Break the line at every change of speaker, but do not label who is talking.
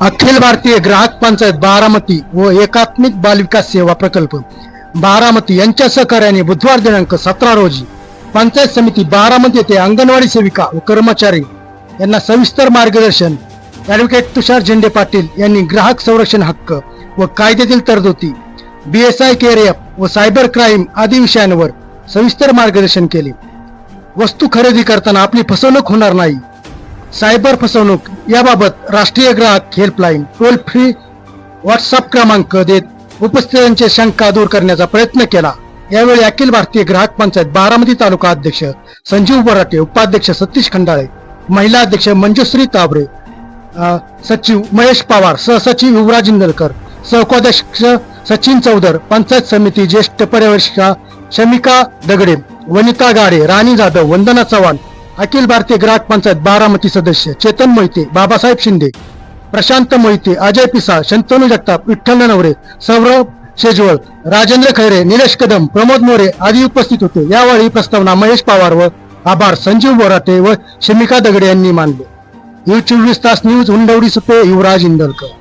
अखिल भारतीय ग्राहक पंचायत बारामती व एकात्मिक बालविकास सेवा प्रकल्प. बारामती यांच्या सहकार्याने बुधवार दिनांक सतरा रोजी पंचायत समिती बारामती येथे अंगणवाडी सेविका व कर्मचारी यांना सविस्तर मार्गदर्शन. ऍडव्होकेट तुषार झेंडे पाटील यांनी ग्राहक संरक्षण हक्क व कायद्यातील तरतुदी बीएसआय केअर व सायबर क्राईम आदी विषयांवर सविस्तर मार्गदर्शन केले. वस्तू खरेदी करताना आपली फसवणूक होणार नाही. सायबर फसवणूक याबाबत राष्ट्रीय ग्राहक हेल्पलाईन टोल फ्री व्हॉट्सअप क्रमांक देत उपस्थितांचे शंका दूर करण्याचा प्रयत्न केला. यावेळी अखिल भारतीय ग्राहक पंचायत बारामती तालुका अध्यक्ष संजीव बराटे उपाध्यक्ष सतीश खंडाळे महिला अध्यक्ष मंजुश्री ताबरे सचिव महेश पवार सहसचिव युवराज इंदलकर सहकोध्यक्ष सचिन चौधर पंचायत समिती ज्येष्ठ पर्यवेक्षिका शमिका दगडे वनिता गाडे राणी जाधव वंदना चव्हाण अखिल भारतीय ग्राहक पंचायत बारामती सदस्य चेतन मोहिते बाबासाहेब शिंदे प्रशांत मोहिते अजय पिसा शंतनू जगताप विठ्ठल नवरे सौरभ शेजवळ राजेंद्र खैरे निलेश कदम प्रमोद मोरे आदी उपस्थित होते. यावेळी प्रस्तावना महेश पवार व आभार संजीव बोराटे व शमिका दगडे यांनी मानले. यू चोवीस तास न्यूज हुंडवडी सुपे युवराज इंदलकर